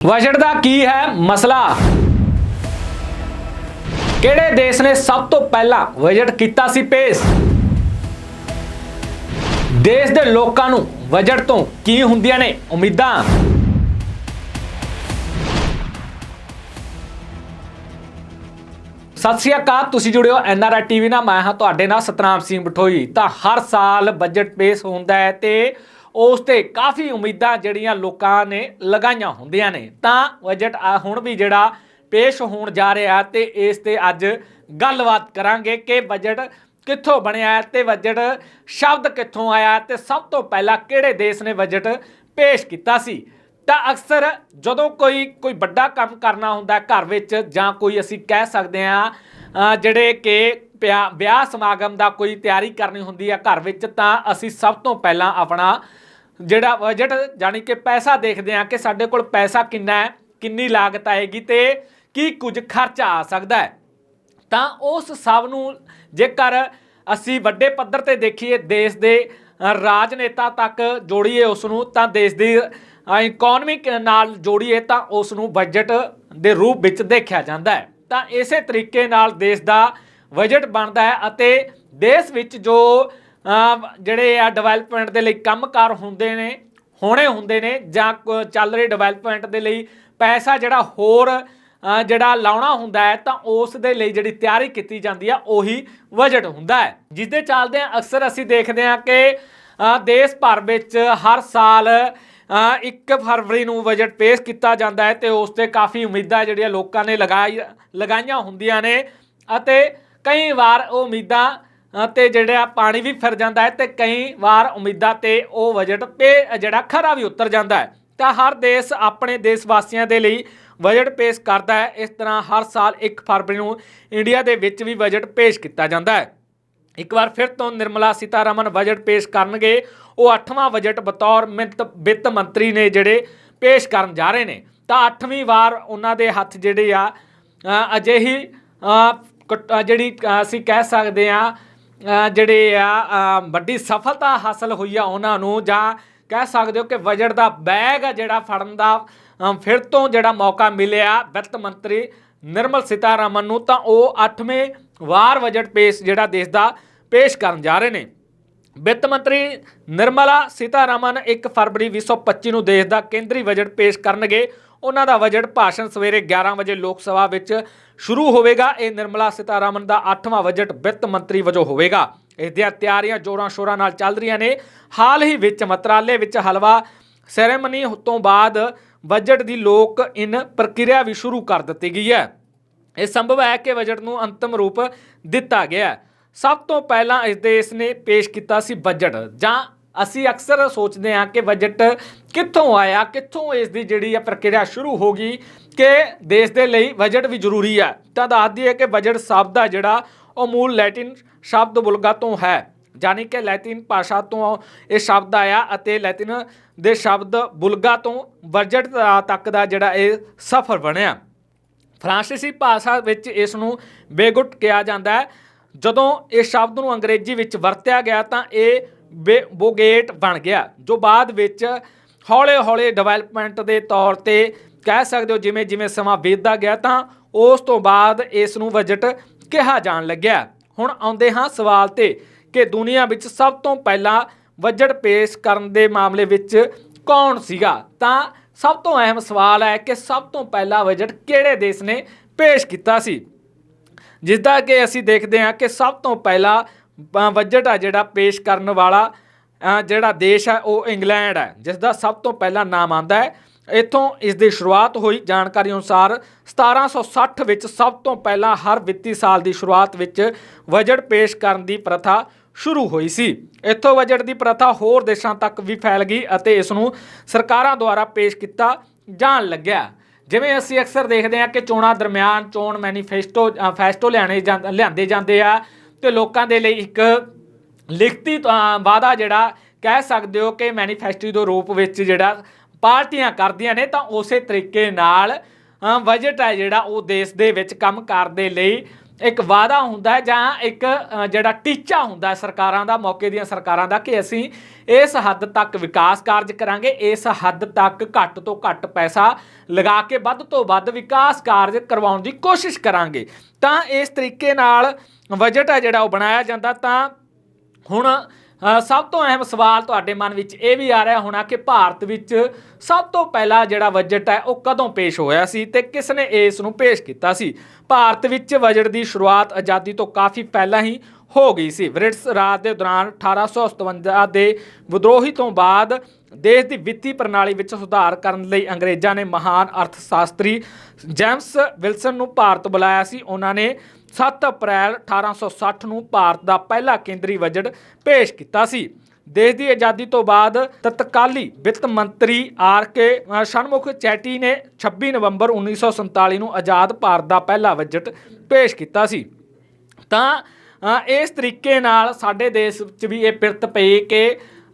Budget ਦਾ ਕੀ ਹੈ ਮਸਲਾ? ਕਿਹੜੇ ਦੇਸ਼ ਨੇ ਸਭ ਤੋਂ ਪਹਿਲਾਂ ਬਜਟ ਕੀਤਾ ਸੀ ਪੇਸ਼? ਦੇਸ਼ ਦੇ ਲੋਕਾਂ ਨੂੰ ਬਜਟ ਤੋਂ ਕੀ ਹੁੰਦੀਆਂ ਨੇ ਉਮੀਦਾਂ? ਸਤਿ ਸ਼੍ਰੀ ਅਕਾਲ, ਤੁਸੀਂ ਜੁੜਿਓ ਐਨ ਆਰ ਐਨਆਰਆਈ ਟੀਵੀ ਨਾਲ। ਮੈਂ ਹਾਂ ਤੁਹਾਡੇ ਨਾਲ ਸਤਨਾਮ ਸਿੰਘ ਬਠੋਈ। ਤਾਂ ਹਰ ਸਾਲ ਬਜਟ ਪੇਸ਼ ਹੁੰਦਾ ਹੈ ਤੇ ਉਸ ਤੇ ਕਾਫੀ ਉਮੀਦਾਂ ਜਿਹੜੀਆਂ ਲੋਕਾਂ ਨੇ ਲਗਾਈਆਂ ਹੁੰਦੀਆਂ ਨੇ। ਤਾਂ ਬਜਟ ਹੁਣ ਵੀ ਜਿਹੜਾ ਪੇਸ਼ ਹੋਣ ਜਾ ਰਿਹਾ ਤੇ ਇਸ ਤੇ ਅੱਜ ਗੱਲਬਾਤ ਕਰਾਂਗੇ ਕਿ ਬਜਟ ਕਿੱਥੋਂ ਬਣਿਆ ਹੈ ਤੇ ਬਜਟ ਸ਼ਬਦ ਕਿੱਥੋਂ ਆਇਆ ਤੇ ਸਭ ਤੋਂ ਪਹਿਲਾਂ ਕਿਹੜੇ ਦੇਸ਼ ਨੇ ਬਜਟ ਪੇਸ਼ ਕੀਤਾ ਸੀ। ਤਾਂ ਅਕਸਰ ਜਦੋਂ ਕੋਈ ਕੋਈ ਵੱਡਾ ਕੰਮ ਕਰਨਾ ਹੁੰਦਾ ਘਰ ਵਿੱਚ ਜਾਂ ਕੋਈ ਅਸੀਂ ਕਹਿ ਸਕਦੇ ਹਾਂ ਜਿਹੜੇ ਕਿ ਪਿਆ- ਵਿਆਹ ਸਮਾਗਮ ਦਾ ਕੋਈ ਤਿਆਰੀ ਕਰਨੀ ਹੁੰਦੀ ਹੈ ਘਰ ਵਿੱਚ, ਤਾਂ ਅਸੀਂ ਸਭ ਤੋਂ ਪਹਿਲਾਂ ਆਪਣਾ ਜਿਹੜਾ ਬਜਟ ਜਾਨੀ ਕਿ ਪੈਸਾ ਦੇਖਦੇ ਹਾਂ ਕਿ ਸਾਡੇ ਕੋਲ ਪੈਸਾ ਕਿੰਨਾ ਹੈ, ਕਿੰਨੀ ਲਾਗਤ ਆਏਗੀ ਤੇ ਕੀ ਕੁਝ ਖਰਚਾ ਆ ਸਕਦਾ ਹੈ। ਤਾਂ ਉਸ ਸਭ ਨੂੰ ਜੇਕਰ ਅਸੀਂ ਵੱਡੇ ਪੱਧਰ ਤੇ ਦੇਖੀਏ, ਦੇਸ਼ ਦੇ ਰਾਜਨੇਤਾ ਤੱਕ ਜੋੜੀਏ ਉਸ ਨੂੰ ਤਾਂ ਦੇਸ਼ ਦੀ ਇਕਨੋਮਿਕ ਨਾਲ ਜੋੜੀਏ ਤਾਂ ਉਸ ਨੂੰ ਬਜਟ ਦੇ ਰੂਪ ਵਿੱਚ ਦੇਖਿਆ ਜਾਂਦਾ ਹੈ। ਤਾਂ ਇਸੇ ਤਰੀਕੇ ਨਾਲ ਦੇਸ਼ ਦਾ ਬਜਟ ਬਣਦਾ ਹੈ ਅਤੇ ਦੇਸ਼ ਵਿੱਚ ਜੋ ਜਿਹੜੇ ਆ ਡਿਵੈਲਪਮੈਂਟ ਦੇ ਲਈ ਕੰਮਕਾਰ ਹੁੰਦੇ ਨੇ, ਹੋਣੇ ਹੁੰਦੇ ਨੇ ਜਾਂ ਚੱਲ ਰਹੇ ਡਿਵੈਲਪਮੈਂਟ ਦੇ ਲਈ, ਪੈਸਾ ਜਿਹੜਾ ਹੋਰ ਜਿਹੜਾ ਲਾਉਣਾ ਹੁੰਦਾ ਹੈ ਤਾਂ ਉਸ ਦੇ ਲਈ ਜਿਹੜੀ ਤਿਆਰੀ ਕੀਤੀ ਜਾਂਦੀ ਆ, ਉਹੀ ਬਜਟ ਹੁੰਦਾ ਹੈ। ਜਿਸ ਦੇ ਚੱਲਦੇ ਆ, ਅਕਸਰ ਅਸੀਂ ਦੇਖਦੇ ਹਾਂ ਕਿ ਦੇਸ਼ ਭਰ ਵਿੱਚ ਹਰ ਸਾਲ 1 ਫਰਵਰੀ ਨੂੰ ਬਜਟ ਪੇਸ਼ ਕੀਤਾ ਜਾਂਦਾ ਹੈ ਤੇ ਉਸ ਤੇ ਕਾਫੀ ਉਮੀਦਾਂ ਜਿਹੜੀਆਂ ਲੋਕਾਂ ਨੇ ਲਗਾਈ, ਲਗਾਈਆਂ ਹੁੰਦੀਆਂ ਨੇ ਅਤੇ ਕਈ ਵਾਰ ਉਹ ਉਮੀਦਾਂ ਤੇ ਜਿਹੜਾ ਪਾਣੀ ਵੀ ਫਿਰ ਜਾਂਦਾ ਹੈ ਤੇ ਕਈ ਵਾਰ ਉਮੀਦਾਂ ਤੇ ਉਹ ਬਜਟ ਪੇ ਜਿਹੜਾ ਖਰਾ ਵੀ ਉਤਰ ਜਾਂਦਾ ਹੈ। ਤਾਂ ਹਰ ਦੇਸ਼ ਆਪਣੇ ਦੇਸ਼ ਵਾਸੀਆਂ ਦੇ ਲਈ ਬਜਟ ਪੇਸ਼ ਕਰਦਾ ਹੈ। ਇਸ ਤਰ੍ਹਾਂ ਹਰ ਸਾਲ 1 ਫਰਵਰੀ ਨੂੰ ਇੰਡੀਆ ਦੇ ਵਿੱਚ ਵੀ ਬਜਟ ਪੇਸ਼ ਕੀਤਾ ਜਾਂਦਾ ਹੈ। ਇੱਕ ਵਾਰ ਫਿਰ ਤੋਂ ਨਿਰਮਲਾ ਸੀਤਾਰਮਨ ਬਜਟ ਪੇਸ਼ ਕਰਨਗੇ। ਉਹ 8ਵਾਂ ਬਜਟ ਬਤੌਰ ਮਿੰਤ ਵਿੱਤ ਮੰਤਰੀ ਨੇ ਜਿਹੜੇ ਪੇਸ਼ ਕਰਨ ਜਾ ਰਹੇ ਨੇ। ਤਾਂ 8ਵੀਂ ਵਾਰ ਉਹਨਾਂ ਦੇ ਹੱਥ ਜਿਹੜੇ ਆ ਅਜਿਹੀ ਅ, ਜਿਹੜੀ ਅਸੀਂ ਕਹਿ ਸਕਦੇ ਆ ਜਿਹੜੇ ਆ ਵੱਡੀ ਸਫਲਤਾ ਹਾਸਲ ਹੋਈ ਆ ਉਹਨਾਂ ਨੂੰ ਜਾਂ ਕਹਿ ਸਕਦੇ ਹੋ ਕਿ ਬਜਟ ਦਾ ਬੈਗ ਆ ਜਿਹੜਾ ਫੜਨ ਦਾ ਫਿਰ ਤੋਂ ਜਿਹੜਾ ਮੌਕਾ ਮਿਲਿਆ ਵਿੱਤ ਮੰਤਰੀ ਨਿਰਮਲ ਸੀਤਾਰਮਨ ਨੂੰ, ਤਾਂ ਉਹ 8ਵੇਂ ਵਾਰ ਬਜਟ ਪੇਸ਼ ਜਿਹੜਾ ਦੇਸ਼ ਦਾ ਪੇਸ਼ ਕਰਨ ਜਾ ਰਹੇ ਨੇ। ਵਿੱਤ ਮੰਤਰੀ ਨਿਰਮਲਾ ਸੀਤਾਰਮਨ 1 ਫਰਵਰੀ 2025 ਨੂੰ ਦੇਸ਼ ਦਾ ਕੇਂਦਰੀ ਬਜਟ ਪੇਸ਼ ਕਰਨਗੇ। ਉਹਨਾਂ ਦਾ ਬਜਟ ਭਾਸ਼ਣ ਸਵੇਰੇ 11 ਵਜੇ ਲੋਕ ਸਭਾ ਵਿੱਚ ਸ਼ੁਰੂ ਹੋਵੇਗਾ। ਇਹ ਨਿਰਮਲਾ ਸੀਤਾਰਮਨ ਦਾ 8ਵਾਂ ਬਜਟ ਵਿੱਤ ਮੰਤਰੀ ਵਜੋਂ ਹੋਵੇਗਾ। ਇਸ ਦੀਆਂ ਤਿਆਰੀਆਂ ਜੋਰਾਂ ਸ਼ੋਰਾਂ ਨਾਲ ਚੱਲ ਰਹੀਆਂ ਨੇ। ਹਾਲ ਹੀ ਵਿੱਚ ਮੰਤਰਾਲੇ ਵਿੱਚ ਹਲਵਾ ਸੈਰੇਮਨੀ ਤੋਂ ਬਾਅਦ ਬਜਟ ਦੀ ਲੋਕ ਇਨ ਪ੍ਰਕਿਰਿਆ ਵੀ ਸ਼ੁਰੂ ਕਰ ਦਿੱਤੀ ਗਈ ਹੈ। ਇਹ ਸੰਭਵ ਹੈ ਕਿ ਬਜਟ ਨੂੰ ਅੰਤਮ ਰੂਪ ਦਿੱਤਾ ਗਿਆ ਸਭ ਤੋਂ ਪਹਿਲਾਂ ਇਸ ਦੇਸ਼ ਨੇ ਪੇਸ਼ ਕੀਤਾ ਸੀ ਬਜਟ ਜਾਂ ਅਸੀਂ ਅਕਸਰ ਸੋਚਦੇ ਹਾਂ ਕਿ ਬਜਟ ਕਿੱਥੋਂ ਆਇਆ, ਕਿੱਥੋਂ ਇਸ ਦੀ ਜਿਹੜੀ ਆ ਪ੍ਰਕਿਰਿਆ ਸ਼ੁਰੂ ਹੋ ਗਈ ਕਿ ਦੇਸ਼ ਦੇ ਲਈ ਬਜਟ ਵੀ ਜ਼ਰੂਰੀ ਹੈ ਤਾਂ ਦੱਸ ਦਈਏ ਕਿ ਬਜਟ ਸ਼ਬਦ ਦਾ ਜਿਹੜਾ ਉਹ ਮੂਲ ਲੈਟਿਨ ਸ਼ਬਦ ਬੁਲਗਾ ਤੋਂ ਹੈ। ਜਾਨੀ ਕਿ ਲੈਟਿਨ ਭਾਸ਼ਾ ਤੋਂ ਇਹ ਸ਼ਬਦ ਆਇਆ ਅਤੇ ਲੈਟਿਨ ਦੇ ਸ਼ਬਦ ਬੁਲਗਾ ਤੋਂ ਬਜਟ ਤੱਕ ਦਾ ਜਿਹੜਾ ਇਹ ਸਫ਼ਰ ਬਣਿਆ। ਫਰਾਂਸੀਸੀ ਭਾਸ਼ਾ ਵਿੱਚ ਇਸ ਨੂੰ ਬੇਗੁੱਟ ਕਿਹਾ ਜਾਂਦਾ ਹੈ। ਜਦੋਂ ਇਸ ਸ਼ਬਦ ਨੂੰ ਅੰਗਰੇਜ਼ੀ ਵਿੱਚ ਵਰਤਿਆ ਗਿਆ ਤਾਂ ਇਹ ਬੇ- ਬੋਗੇਟ ਬਣ ਗਿਆ, ਜੋ ਬਾਅਦ ਵਿੱਚ ਹੌਲੇ-ਹੌਲੇ ਡਿਵੈਲਪਮੈਂਟ ਦੇ ਤੌਰ ਤੇ ਕਹਿ ਸਕਦੇ ਹੋ ਜਿਵੇਂ ਜਿਵੇਂ ਸਮਾਂ ਬੀਤਦਾ ਗਿਆ ਤਾਂ ਉਸ ਤੋਂ ਬਾਅਦ ਇਸ ਨੂੰ ਬਜਟ ਕਿਹਾ ਜਾਣ ਲੱਗਿਆ। ਹੁਣ ਆਉਂਦੇ ਹਾਂ ਸਵਾਲ ਤੇ ਕਿ ਦੁਨੀਆ ਵਿੱਚ ਸਭ ਤੋਂ ਪਹਿਲਾਂ ਬਜਟ ਪੇਸ਼ ਕਰਨ ਦੇ ਮਾਮਲੇ ਵਿੱਚ ਕੌਣ ਸੀਗਾ? ਤਾਂ ਸਭ ਤੋਂ ਅਹਿਮ ਸਵਾਲ ਹੈ ਕਿ ਸਭ ਤੋਂ ਪਹਿਲਾ ਬਜਟ ਕਿਹੜੇ ਦੇਸ਼ ਨੇ ਪੇਸ਼ ਕੀਤਾ ਸੀ? ਜਿਸ ਦਾ ਕਿ ਅਸੀਂ ਦੇਖਦੇ ਹਾਂ ਕਿ ਸਭ ਤੋਂ ਪਹਿਲਾ ਬਜਟ ਆ ਜਿਹੜਾ ਪੇਸ਼ ਕਰਨ ਵਾਲਾ ਜਿਹੜਾ ਦੇਸ਼ ਹੈ ਉਹ ਇੰਗਲੈਂਡ ਹੈ, ਜਿਸ ਦਾ ਸਭ ਤੋਂ ਪਹਿਲਾਂ ਨਾਮ ਆਂਦਾ ਹੈ। ਇੱਥੋਂ ਇਸ ਦੀ ਸ਼ੁਰੂਆਤ ਹੋਈ ਜਾਣਕਾਰੀ ਅਨੁਸਾਰ 1760 ਵਿੱਚ ਸਭ ਤੋਂ ਪਹਿਲਾਂ ਹਰ ਵਿੱਤੀ ਸਾਲ ਦੀ ਸ਼ੁਰੂਆਤ ਵਿੱਚ ਬਜਟ ਪੇਸ਼ ਕਰਨ ਦੀ ਪ੍ਰਥਾ ਸ਼ੁਰੂ ਹੋਈ ਸੀ। ਇੱਥੋਂ ਬਜਟ ਦੀ ਪ੍ਰਥਾ ਹੋਰ ਦੇਸ਼ਾਂ ਤੱਕ ਵੀ ਫੈਲ ਗਈ ਅਤੇ ਇਸ ਨੂੰ ਸਰਕਾਰਾਂ ਦੁਆਰਾ ਪੇਸ਼ ਕੀਤਾ ਜਾਣ ਲੱਗਿਆ। ਜਿਵੇਂ ਅਸੀਂ ਅਕਸਰ ਦੇਖਦੇ ਹਾਂ ਕਿ ਚੋਣਾਂ ਦਰਮਿਆਨ ਚੋਣ ਮੈਨੀਫੈਸਟੋ ਫੈਸਟੋ ਲਿਆਣੇ ਜਾਂ, ਲਿਆਂਦੇ ਜਾਂਦੇ ਆ ਤੇ ਲੋਕਾਂ ਦੇ ਲਈ ਇੱਕ ਲਿਖਤੀ ਵਾਅਦਾ ਜਿਹੜਾ ਕਹਿ ਸਕਦੇ ਹੋ ਕਿ ਮੈਨੀਫੈਸਟੋ ਦੇ ਰੂਪ ਵਿੱਚ ਜਿਹੜਾ ਪਾਰਟੀਆਂ ਕਰਦੀਆਂ ਨੇ, ਤਾਂ ਉਸੇ ਤਰੀਕੇ ਨਾਲ ਬਜਟ ਹੈ ਜਿਹੜਾ ਉਹ ਦੇਸ਼ ਦੇ ਵਿੱਚ ਕੰਮ ਕਰਨ ਦੇ ਲਈ ਇੱਕ ਵਾਅਦਾ ਹੁੰਦਾ ਹੈ ਜਾਂ ਇੱਕ ਜਿਹੜਾ ਟੀਚਾ ਹੁੰਦਾ ਸਰਕਾਰਾਂ ਦਾ, ਮੌਕੇ ਦੀਆਂ ਸਰਕਾਰਾਂ ਦਾ ਕਿ ਅਸੀਂ ਇਸ ਹੱਦ ਤੱਕ ਵਿਕਾਸ ਕਾਰਜ ਕਰਾਂਗੇ, ਇਸ ਹੱਦ ਤੱਕ ਘੱਟ ਤੋਂ ਘੱਟ ਪੈਸਾ ਲਗਾ ਕੇ ਵੱਧ ਤੋਂ ਵੱਧ ਵਿਕਾਸ ਕਾਰਜ ਕਰਵਾਉਣ ਦੀ ਕੋਸ਼ਿਸ਼ ਕਰਾਂਗੇ। ਤਾਂ ਇਸ ਤਰੀਕੇ ਨਾਲ ਬਜਟ ਹੈ ਜਿਹੜਾ ਉਹ ਬਣਾਇਆ ਜਾਂਦਾ ਤਾਂ ਹੁਣ ਸਭ ਤੋਂ ਅਹਿਮ ਸਵਾਲ ਤੁਹਾਡੇ ਮਨ ਵਿੱਚ ਇਹ ਵੀ ਆ ਰਿਹਾ ਹੋਣਾ ਕਿ ਭਾਰਤ ਵਿੱਚ ਸਭ ਤੋਂ ਪਹਿਲਾ ਜਿਹੜਾ ਬਜਟ ਹੈ ਉਹ ਕਦੋਂ ਪੇਸ਼ ਹੋਇਆ ਸੀ ਤੇ ਕਿਸ ਨੇ ਇਸ ਨੂੰ ਪੇਸ਼ ਕੀਤਾ ਸੀ? ਭਾਰਤ ਵਿੱਚ ਬਜਟ ਦੀ ਸ਼ੁਰੂਆਤ ਆਜ਼ਾਦੀ ਤੋਂ ਕਾਫੀ ਪਹਿਲਾਂ ਹੀ ਹੋ ਗਈ ਸੀ। ਬ੍ਰਿਟਿਸ਼ ਰਾਜ ਦੇ ਦੌਰਾਨ 1857 ਦੇ ਵਿਦਰੋਹੀ ਤੋਂ ਬਾਅਦ ਦੇਸ਼ ਦੀ ਵਿੱਤੀ ਪ੍ਰਣਾਲੀ ਵਿੱਚ ਸੁਧਾਰ ਕਰਨ ਲਈ ਅੰਗਰੇਜ਼ਾਂ ਨੇ ਮਹਾਨ ਅਰਥਸ਼ਾਸਤਰੀ ਜੇਮਸ ਵਿਲਸਨ ਨੂੰ ਭਾਰਤ ਬੁਲਾਇਆ ਸੀ। ਉਹਨਾਂ ਨੇ 7 ਅਪ੍ਰੈਲ 1860 ਨੂੰ ਭਾਰਤ ਦਾ ਪਹਿਲਾ ਕੇਂਦਰੀ ਬਜਟ ਪੇਸ਼ ਕੀਤਾ ਸੀ। ਦੇਸ਼ ਦੀ ਆਜ਼ਾਦੀ ਤੋਂ ਬਾਅਦ ਤਤਕਾਲੀ ਵਿੱਤ ਮੰਤਰੀ ਆਰ ਕੇ ਅ, ਚੈਟੀ ਨੇ 26 ਨਵੰਬਰ 1947 ਨੂੰ ਆਜ਼ਾਦ ਭਾਰਤ ਦਾ ਪਹਿਲਾ ਬਜਟ ਪੇਸ਼ ਕੀਤਾ ਸੀ। ਤਾਂ ਇਸ ਤਰੀਕੇ ਨਾਲ ਸਾਡੇ ਦੇਸ਼ ਵਿੱਚ ਵੀ ਇਹ ਪਿਰਤ ਪਈ ਕਿ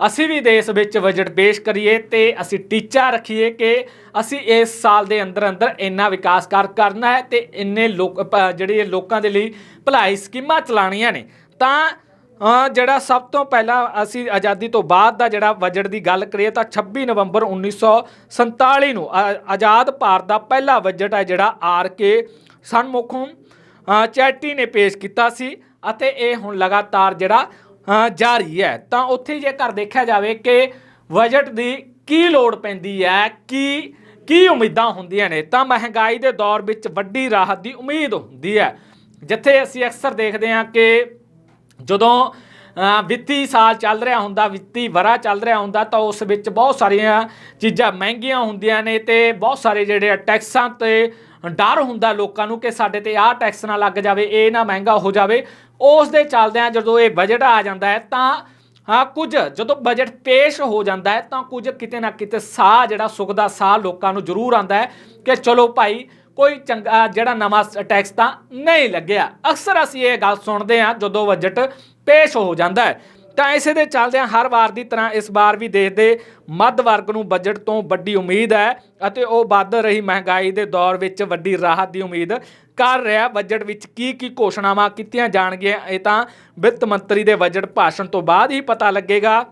ਅਸੀਂ ਵੀ ਦੇਸ਼ ਵਿੱਚ ਬਜਟ ਪੇਸ਼ ਕਰੀਏ ਤੇ ਅਸੀਂ ਟੀਚਾ ਰੱਖੀਏ ਕਿ ਅਸੀਂ ਇਸ ਸਾਲ ਦੇ ਅੰਦਰ ਅੰਦਰ ਇੰਨਾ ਵਿਕਾਸ ਕਰ ਕਰਨਾ ਹੈ ਤੇ ਇੰਨੇ ਲੋਕ ਪ- ਜਿਹੜੇ ਲੋਕਾਂ ਦੇ ਲਈ ਭਲਾਈ ਸਕੀਮਾਂ ਚਲਾਉਣੀਆਂ ਨੇ। ਤਾਂ ਜਿਹੜਾ ਸਭ ਤੋਂ ਪਹਿਲਾਂ ਅਸੀਂ ਆਜ਼ਾਦੀ ਤੋਂ ਬਾਅਦ ਦਾ ਜਿਹੜਾ ਬਜਟ ਦੀ ਗੱਲ ਕਰੀਏ ਤਾਂ 26 ਨਵੰਬਰ 1947 ਨੂੰ ਆਜ਼ਾਦ ਭਾਰਤ ਦਾ ਪਹਿਲਾ ਬਜਟ ਹੈ ਜਿਹੜਾ ਆਰ ਕੇ ਸਨਮੁਖਮ ਚੈਟੀ ਨੇ ਪੇਸ਼ ਕੀਤਾ ਸੀ ਅਤੇ ਇਹ ਹੁਣ ਲਗਾਤਾਰ ਜਿਹੜਾ ਜਾਰੀ ਹੈ। ਤਾਂ ਉੱਥੇ ਜੇਕਰ ਦੇਖਿਆ ਜਾਵੇ ਕਿ ਬਜਟ ਦੀ ਕੀ ਲੋੜ ਪੈਂਦੀ ਹੈ, ਕੀ ਕੀ ਉਮੀਦਾਂ ਹੁੰਦੀਆਂ ਨੇ, ਤਾਂ ਮਹਿੰਗਾਈ ਦੇ ਦੌਰ ਵਿੱਚ ਵੱਡੀ ਰਾਹਤ ਦੀ ਉਮੀਦ ਹੁੰਦੀ ਹੈ। ਜਿੱਥੇ ਅਸੀਂ ਅਕਸਰ ਦੇਖਦੇ ਹਾਂ ਕਿ ਜਦੋਂ ਵਿੱਤੀ ਸਾਲ ਚੱਲ ਰਿਹਾ ਹੁੰਦਾ, ਵਿੱਤੀ ਵਰਾ ਚੱਲ ਰਿਹਾ ਹੁੰਦਾ, ਤਾਂ ਉਸ ਵਿੱਚ ਬਹੁਤ ਸਾਰੀਆਂ ਚੀਜ਼ਾਂ ਮਹਿੰਗੀਆਂ ਹੁੰਦੀਆਂ ਨੇ ਤੇ ਬਹੁਤ ਸਾਰੇ ਜਿਹੜੇ ਆ ਟੈਕਸਾਂ ਤੇ ਡਰ ਹੁੰਦਾ ਲੋਕਾਂ ਨੂੰ ਕਿ ਸਾਡੇ ਤੇ ਆਹ ਟੈਕਸ ਨਾ ਲੱਗ ਜਾਵੇ, ਇਹ ਨਾ ਮਹਿੰਗਾ ਹੋ ਜਾਵੇ। ਉਸ ਦੇ ਚੱਲਦਿਆਂ ਜਦੋਂ ਇਹ ਬਜਟ ਆ ਜਾਂਦਾ ਹੈ, ਤਾਂ, ਹਾਂ, ਕੁਝ ਜਦੋਂ ਬਜਟ ਪੇਸ਼ ਹੋ ਜਾਂਦਾ ਹੈ, ਤਾਂ ਕੁਝ ਕਿਤੇ ਨਾ ਕਿਤੇ ਸਾਹ ਜਿਹੜਾ ਸੁੱਖ ਦਾ ਸਾਹ ਲੋਕਾਂ ਨੂੰ ਜ਼ਰੂਰ ਆਉਂਦਾ ਹੈ ਕਿ ਚਲੋ ਭਾਈ, ਕੋਈ ਚੰਗਾ ਜਿਹੜਾ ਨਵਾਂ ਟੈਕਸ ਤਾਂ ਨਹੀਂ ਲੱਗਿਆ। ਅਕਸਰ ਅਸੀਂ ਇਹ ਗੱਲ ਸੁਣਦੇ ਹਾਂ ਜਦੋਂ ਬਜਟ ਪੇਸ਼ ਹੋ ਜਾਂਦਾ ਹੈ। ਤਾਂ ਇਸੇ ਦੇ ਚੱਲਦਿਆਂ ਹਰ ਵਾਰ ਦੀ ਤਰ੍ਹਾਂ ਇਸ ਵਾਰ ਵੀ ਦੇਸ਼ ਦੇ ਮੱਧ ਵਰਗ ਨੂੰ ਬਜਟ ਤੋਂ ਵੱਡੀ ਉਮੀਦ ਹੈ ਅਤੇ ਉਹ ਵੱਧ ਰਹੀ ਮਹਿੰਗਾਈ ਦੇ ਦੌਰ ਵਿੱਚ ਵੱਡੀ ਰਾਹਤ ਦੀ ਉਮੀਦ ਕਰ ਰਿਹਾ। ਬਜਟ ਵਿੱਚ ਕੀ ਕੀ ਘੋਸ਼ਣਾਵਾਂ ਕੀਤੀਆਂ ਜਾਣਗੀਆਂ, ਇਹ ਤਾਂ ਵਿੱਤ ਮੰਤਰੀ ਦੇ ਬਜਟ ਭਾਸ਼ਣ ਤੋਂ ਬਾਅਦ ਹੀ ਪਤਾ ਲੱਗੇਗਾ।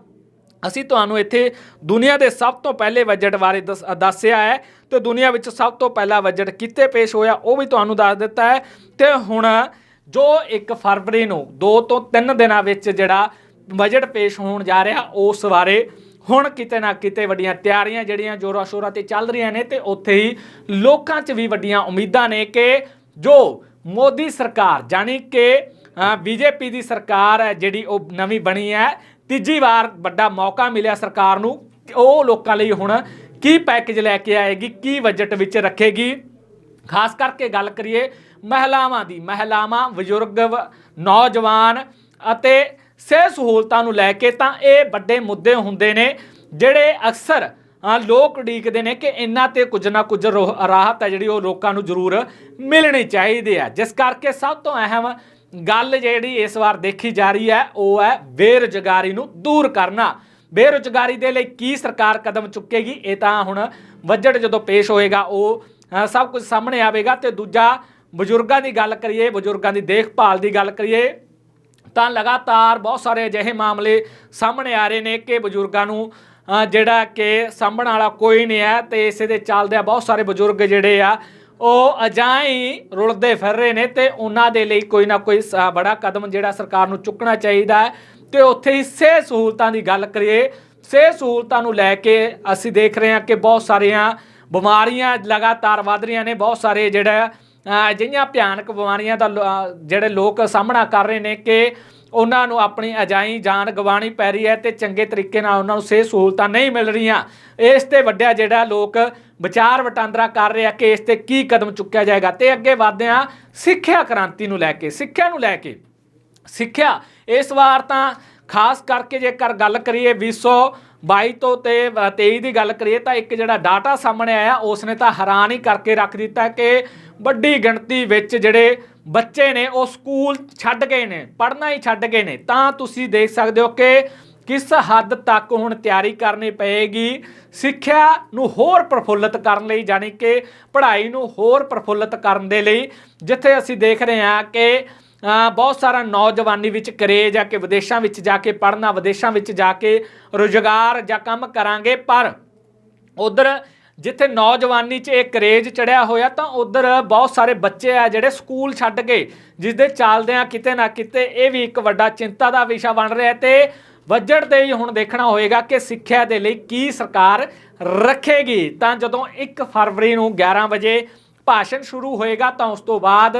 ਅਸੀਂ ਤੁਹਾਨੂੰ ਇੱਥੇ ਦੁਨੀਆ ਦੇ ਸਭ ਤੋਂ ਪਹਿਲੇ ਬਜਟ ਬਾਰੇ ਦੱਸ- ਦੱਸਿਆ ਹੈ ਤੇ ਦੁਨੀਆ ਵਿੱਚ ਸਭ ਤੋਂ ਪਹਿਲਾ ਬਜਟ ਕਿੱਥੇ ਪੇਸ਼ ਹੋਇਆ ਉਹ ਵੀ ਤੁਹਾਨੂੰ ਦੱਸ ਦਿੱਤਾ ਹੈ। ਤੇ ਹੁਣ ਜੋ 1 ਫਰਵਰੀ ਨੂੰ 2 ਤੋਂ 3 ਦਿਨਾਂ ਵਿੱਚ ਜਿਹੜਾ ਬਜਟ ਪੇਸ਼ ਹੋਣ ਜਾ ਰਿਹਾ, ਉਸ ਬਾਰੇ ਹੁਣ ਕਿਤੇ ਨਾ ਕਿਤੇ ਵੱਡੀਆਂ ਤਿਆਰੀਆਂ ਜਿਹੜੀਆਂ ਜੋਰਾਂ ਸ਼ੋਰਾਂ ਤੇ ਚੱਲ ਰਹੀਆਂ ਨੇ ਤੇ ਉੱਥੇ ਹੀ ਲੋਕਾਂ 'ਚ ਵੀ ਵੱਡੀਆਂ ਉਮੀਦਾਂ ਨੇ ਕਿ ਜੋ ਮੋਦੀ ਸਰਕਾਰ ਜਾਨੀ ਕਿ ਬੀਜੇਪੀ ਦੀ ਸਰਕਾਰ ਹੈ, ਜਿਹੜੀ ਉਹ ਨਵੀਂ ਬਣੀ ਹੈ, ਤੀਜੀ ਵਾਰ ਵੱਡਾ ਮੌਕਾ ਮਿਲਿਆ ਸਰਕਾਰ ਨੂੰ ਉਹ ਲੋਕਾਂ ਲਈ ਹੁਣ ਕੀ ਪੈਕੇਜ ਲੈ ਕੇ ਆਏਗੀ, ਕੀ ਬਜਟ ਵਿੱਚ ਰੱਖੇਗੀ। ਖਾਸ ਕਰਕੇ ਗੱਲ ਕਰੀਏ ਮਹਿਲਾਵਾਂ ਦੀ, ਮਹਿਲਾਵਾਂ, ਬਜ਼ੁਰਗ, ਨੌਜਵਾਨ ਅਤੇ ਸਿਹਤ ਸਹੂਲਤਾਂ ਨੂੰ ਲੈ ਕੇ ਤਾਂ ਇਹ ਵੱਡੇ ਮੁੱਦੇ ਹੁੰਦੇ ਨੇ, ਜਿਹੜੇ ਅਕਸਰ ਲੋਕ ਉਡੀਕਦੇ ਨੇ ਕਿ ਇਹਨਾਂ ਤੇ ਕੁਝ ਨਾ ਕੁਝ ਰੋਹ- ਰਾਹਤ ਹੈ ਜਿਹੜੀ ਉਹ ਲੋਕਾਂ ਨੂੰ ਜ਼ਰੂਰ ਮਿਲਣੀ ਚਾਹੀਦੀ ਹੈ। ਜਿਸ ਕਰਕੇ ਸਭ ਤੋਂ ਅਹਿਮ ਗੱਲ ਜਿਹੜੀ ਇਸ ਵਾਰ ਦੇਖੀ ਜਾ ਰਹੀ ਹੈ, ਉਹ ਹੈ ਬੇਰੁਜ਼ਗਾਰੀ ਨੂੰ ਦੂਰ ਕਰਨਾ। ਬੇਰੁਜ਼ਗਾਰੀ ਦੇ ਲਈ ਕੀ ਸਰਕਾਰ ਕਦਮ ਚੁੱਕੇਗੀ, ਇਹ ਤਾਂ ਹੁਣ ਬਜਟ ਜਦੋਂ ਪੇਸ਼ ਹੋਏਗਾ, ਉਹ ਸਭ ਕੁਝ ਸਾਹਮਣੇ ਆਵੇਗਾ। ਤੇ ਦੂਜਾ, ਬਜ਼ੁਰਗਾਂ ਦੀ ਗੱਲ ਕਰੀਏ, ਬਜ਼ੁਰਗਾਂ ਦੀ ਦੇਖਭਾਲ ਦੀ ਗੱਲ ਕਰੀਏ, ਤਾਂ ਲਗਾਤਾਰ ਬਹੁਤ ਸਾਰੇ ਅਜਿਹੇ ਮਾਮਲੇ ਸਾਹਮਣੇ ਆ ਰਹੇ ਨੇ ਕਿ ਬਜ਼ੁਰਗਾਂ ਨੂੰ ਜਿਹੜਾ ਕਿ ਸਾਂਭਣ ਵਾਲਾ ਕੋਈ ਨਹੀਂ ਹੈ ਤੇ ਇਸੇ ਦੇ ਚੱਲਦੇ ਆ ਬਹੁਤ ਸਾਰੇ ਬਜ਼ੁਰਗ ਜਿਹੜੇ ਆ, ਉਹ ਅਜਾਈ ਰੁਲਦੇ ਫਿਰ ਰਹੇ ਨੇ ਤੇ ਉਹਨਾਂ ਦੇ ਲਈ ਕੋਈ ਨਾ ਕੋਈ ਸ- ਬੜਾ ਕਦਮ ਜਿਹੜਾ ਸਰਕਾਰ ਨੂੰ ਚੁੱਕਣਾ ਚਾਹੀਦਾ ਹੈ। ਤੇ ਉੱਥੇ ਹੀ ਸਿਹਤ ਸਹੂਲਤਾਂ ਦੀ ਗੱਲ ਕਰੀਏ, ਸਿਹਤ ਸਹੂਲਤਾਂ ਨੂੰ ਲੈ ਕੇ ਅਸੀਂ ਦੇਖ ਰਹੇ ਹਾਂ ਕਿ ਬਹੁਤ ਸਾਰੀਆਂ ਬਿਮਾਰੀਆਂ ਲਗਾਤਾਰ ਵੱਧ ਰਹੀਆਂ ਨੇ, ਬਹੁਤ ਸਾਰੇ ਜਿਹੜਾ ਅਜਿਹੀਆਂ ਭਿਆਨਕ ਬਿਮਾਰੀਆਂ ਦਾ ਜਿਹੜੇ ਲੋਕ ਸਾਹਮਣਾ ਕਰ ਰਹੇ ਨੇ ਕਿ ਉਹਨਾਂ ਨੂੰ ਆਪਣੀ ਅਜਾਈ, ਜਾਨ ਗਵਾਣੀ ਪੈ ਰਹੀ ਹੈ ਤੇ ਚੰਗੇ ਤਰੀਕੇ ਨਾਲ ਉਹਨਾਂ ਨੂੰ ਸਿਹਤ ਸਹੂਲਤਾਂ ਨਹੀਂ ਮਿਲ ਰਹੀਆਂ। ਇਸ ਤੇ ਵੱਡਿਆ ਜਿਹੜਾ ਲੋਕ ਵਿਚਾਰ ਵਟਾਂਦਰਾ ਕਰ ਰਹੇ ਆ ਕਿ ਇਸ ਤੇ ਕੀ ਕਦਮ ਚੁੱਕਿਆ ਜਾਏਗਾ। ਤੇ ਅੱਗੇ ਵਧਦੇ ਆ ਸਿੱਖਿਆ ਕ੍ਰਾਂਤੀ ਨੂੰ ਲੈ ਕੇ, ਸਿੱਖਿਆ ਨੂੰ ਲੈ ਕੇ। ਸਿੱਖਿਆ, ਇਸ ਵਾਰ ਤਾਂ ਖਾਸ ਕਰਕੇ ਜੇਕਰ ਗੱਲ ਕਰੀਏ 2022 ਤੋਂ ਤੇ 23 ਦੀ ਗੱਲ ਕਰੀਏ ਤਾਂ ਇੱਕ ਜਿਹੜਾ ਡਾਟਾ ਸਾਹਮਣੇ ਆਇਆ ਉਸ ਨੇ ਤਾਂ ਹੈਰਾਨ ਹੀ ਕਰਕੇ ਰੱਖ ਦਿੱਤਾ ਕਿ ਵੱਡੀ ਗਿਣਤੀ ਵਿੱਚ ਜਿਹੜੇ ਬੱਚੇ ਨੇ, ਉਹ ਸਕੂਲ ਛੱਡ ਗਏ ਨੇ, ਪੜ੍ਹਨਾ ਹੀ ਛੱਡ ਗਏ ਨੇ। ਤਾਂ ਤੁਸੀਂ ਦੇਖ ਸਕਦੇ ਹੋ ਕਿ ਕਿਸ ਹੱਦ ਤੱਕ ਹੁਣ ਤਿਆਰੀ ਕਰਨੀ ਪਏਗੀ ਸਿੱਖਿਆ ਨੂੰ ਹੋਰ ਪ੍ਰਫੁੱਲਤ ਕਰਨ ਲਈ, ਯਾਨੀ ਕਿ ਪੜ੍ਹਾਈ ਨੂੰ ਹੋਰ ਪ੍ਰਫੁੱਲਤ ਕਰਨ ਦੇ ਲਈ, ਜਿੱਥੇ ਅਸੀਂ ਦੇਖ ਰਹੇ ਹਾਂ ਕਿ ਬਹੁਤ ਸਾਰਾ ਨੌਜਵਾਨੀ ਵਿੱਚ ਕਰੇਜ ਆ ਕਿ ਵਿਦੇਸ਼ਾਂ ਵਿੱਚ ਜਾ ਕੇ ਪੜ੍ਹਨਾ, ਵਿਦੇਸ਼ਾਂ ਵਿੱਚ ਜਾ ਕੇ ਰੁਜ਼ਗਾਰ ਜਾਂ ਕੰਮ ਕਰਾਂਗੇ, ਪਰ ਉਧਰ ਜਿੱਥੇ ਨੌਜਵਾਨੀ 'ਚ ਇਹ ਕਰੇਜ ਚੜਿਆ ਹੋਇਆ ਤਾਂ ਉਧਰ ਬਹੁਤ ਸਾਰੇ ਬੱਚੇ ਆ ਜਿਹੜੇ ਸਕੂਲ ਛੱਡ ਕੇ ਜਿਸ ਦੇ ਚੱਲਦਿਆਂ ਕਿਤੇ ਨਾ ਕਿਤੇ ਇਹ ਵੀ ਇੱਕ ਵੱਡਾ ਚਿੰਤਾ ਦਾ ਵਿਸ਼ਾ ਬਣ ਰਿਹਾ ਤੇ ਬਜਟ ਤੇ ਹੀ ਹੁਣ ਦੇਖਣਾ ਹੋਏਗਾ ਕਿ ਸਿੱਖਿਆ ਦੇ ਲਈ ਕੀ ਸਰਕਾਰ ਰੱਖੇਗੀ। ਤਾਂ ਜਦੋਂ 1 ਫਰਵਰੀ ਨੂੰ 11 ਵਜੇ ਭਾਸ਼ਣ ਸ਼ੁਰੂ ਹੋਏਗਾ ਤਾਂ ਉਸ ਤੋਂ ਬਾਅਦ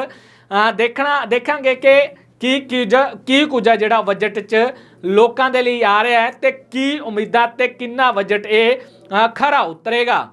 ਦੇਖਣਾ, ਦੇਖਾਂਗੇ ਕਿ ਕੀ ਕੁਝ ਕੀ ਕੁਝ ਹੈ ਜਿਹੜਾ ਬਜਟ 'ਚ ਲੋਕਾਂ ਦੇ ਲਈ ਆ ਰਿਹਾ ਹੈ ਤੇ ਕੀ ਉਮੀਦਾਂ ਤੇ ਕਿੰਨਾ ਬਜਟ ਇਹ ਖਰਾ ਉਤਰੇਗਾ।